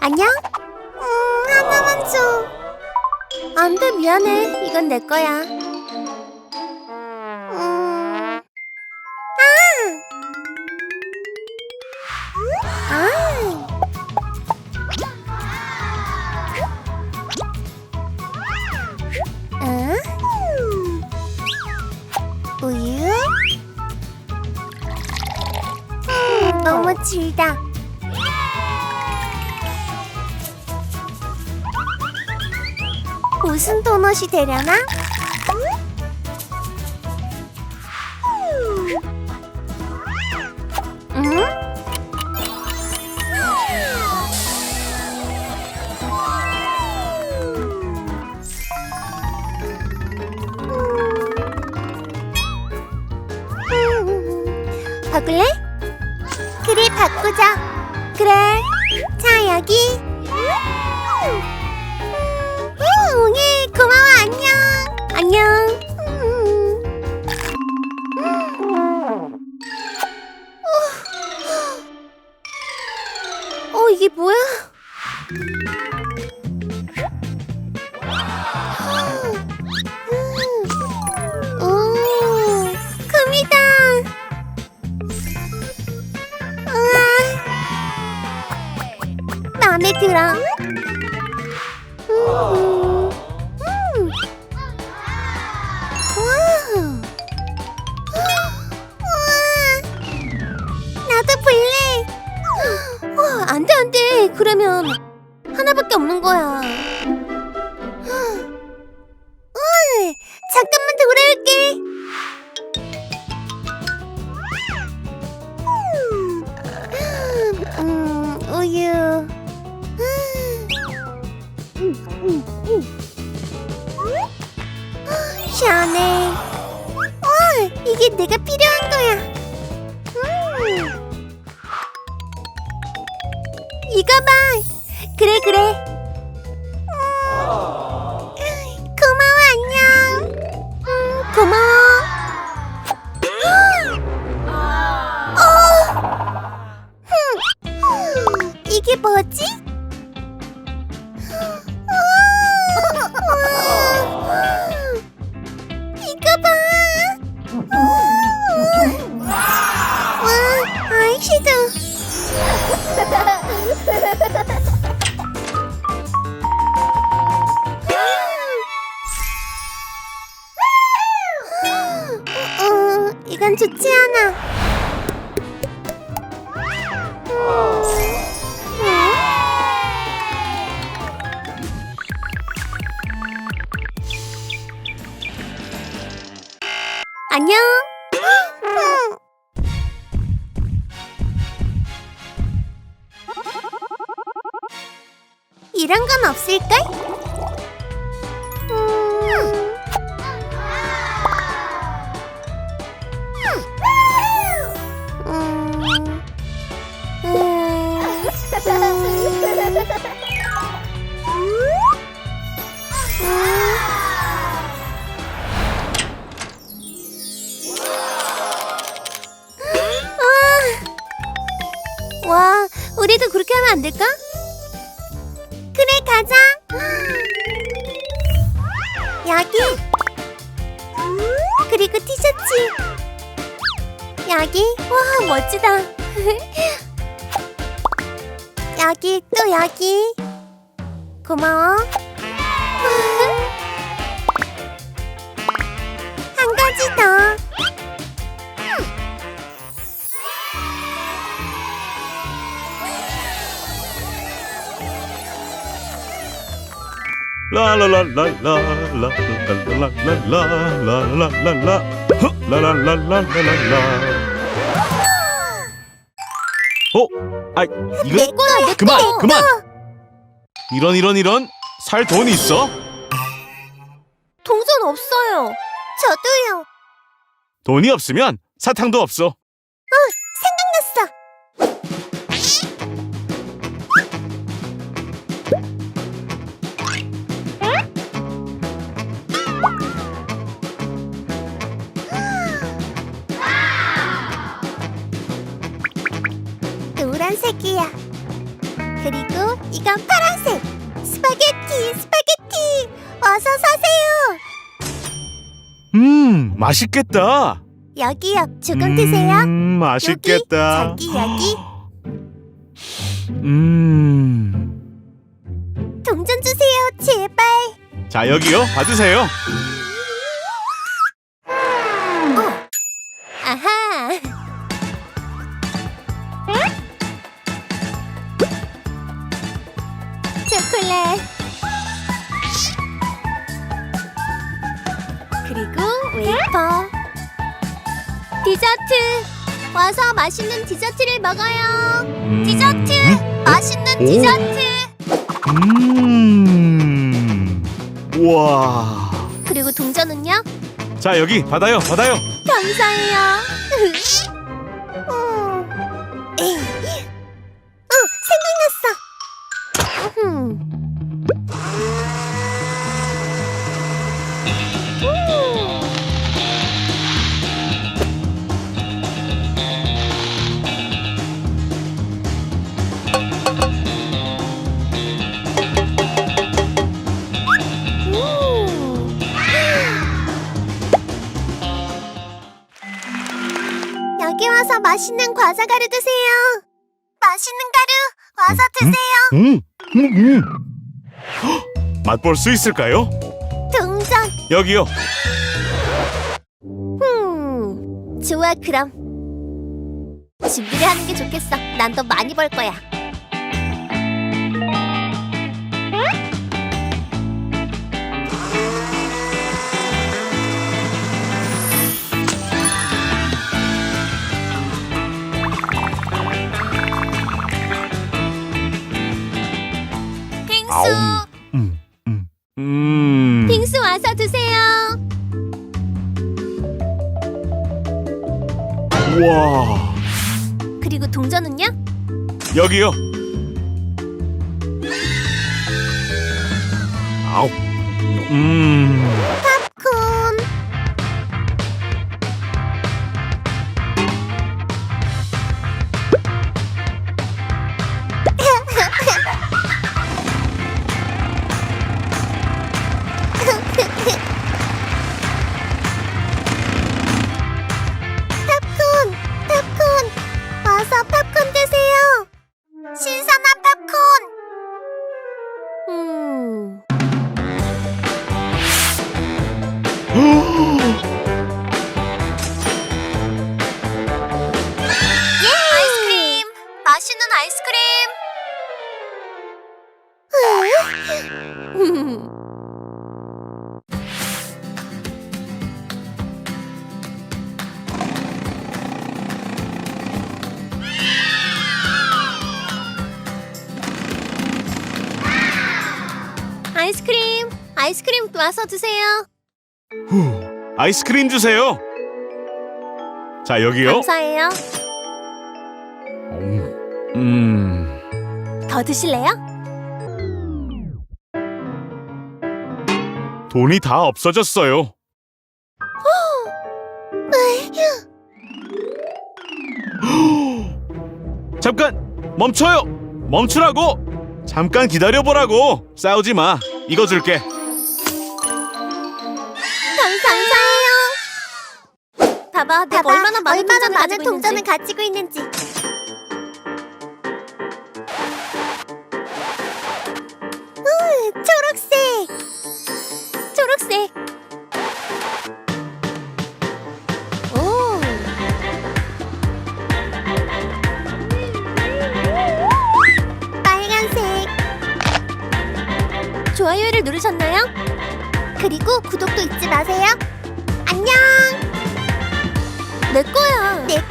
안녕? 음, 하나만 줘. 안 돼, 미안해. 이건 내 거야. 음, 아! 아! 응? 우유? 음, 너무 질다. 무슨 도넛이 되려나? 응? 음. 음, 음. 나도 볼래. 어, 안 돼, 안 돼. 그러면 하나밖에 없는 거야. 응, 잠깐만 돌아올게. 음, 우유. 시원해. 와, 이게 내가 필요한 거야. 음. 이거 봐. 그래, 그래. 음. 고마워, 안녕. 음, 고마워. 어! 흠. 이게 뭐지? 이건 좋지 않아. 안녕. 이런 건 없을걸? 그렇게 하면 안 될까? 그래, 가자. 여기. 그리고 티셔츠. 여기. 와, 멋지다. 여기 또 여기. 고마워. 라라라라라라라라라라라라라라 어? 아내 이거 거야, 내 그만 거. 그만 이런 이런 이런 살 돈 있어? 동전 없어요. 저도요. 돈이 없으면 사탕도 없어. 노란색이야. 그리고 이건 파란색. 스파게티, 스파게티. 어서 사세요. 음, 맛있겠다. 여기요. 조금 드세요. 음, 맛있겠다. 여기, 여기. 음. 동전 주세요. 제발. 자, 여기요. 받으세요. 디저트. 와서 맛있는 디저트를 먹어요. 음. 디저트. 맛있는 오. 디저트. 음. 와. 그리고 동전은요? 자, 여기 받아요. 받아요. 감사해요. 음. 에이. 어, 생각났어. 맛있는 과자 가루 드세요. 맛있는 가루 와서 드세요. 음. 음. 음. 헉, 맛볼 수 있을까요? 동전. 여기요. 음. 좋아 그럼. 준비를 하는 게 좋겠어. 난 더 많이 벌 거야. 와서 드세요. 와. 그리고 동전은요? 여기요. 아우. 음. 아이스크림! 아이스크림! 아이스크림 와서 드세요. 후. 아이스크림 주세요. 자, 여기요. 감사해요. 음. 더 드실래요? 돈이 다 없어졌어요. 잠깐 멈춰요. 멈추라고. 잠깐 기다려 보라고. 싸우지 마. 이거 줄게. 감, 감사해요. 봐봐, 내가 얼마나 많은 동전을, 가지고, 동전을 가지고 있는지. 좋아요를 누르셨나요? 그리고 구독도 잊지 마세요. 안녕. 내 거야. 내.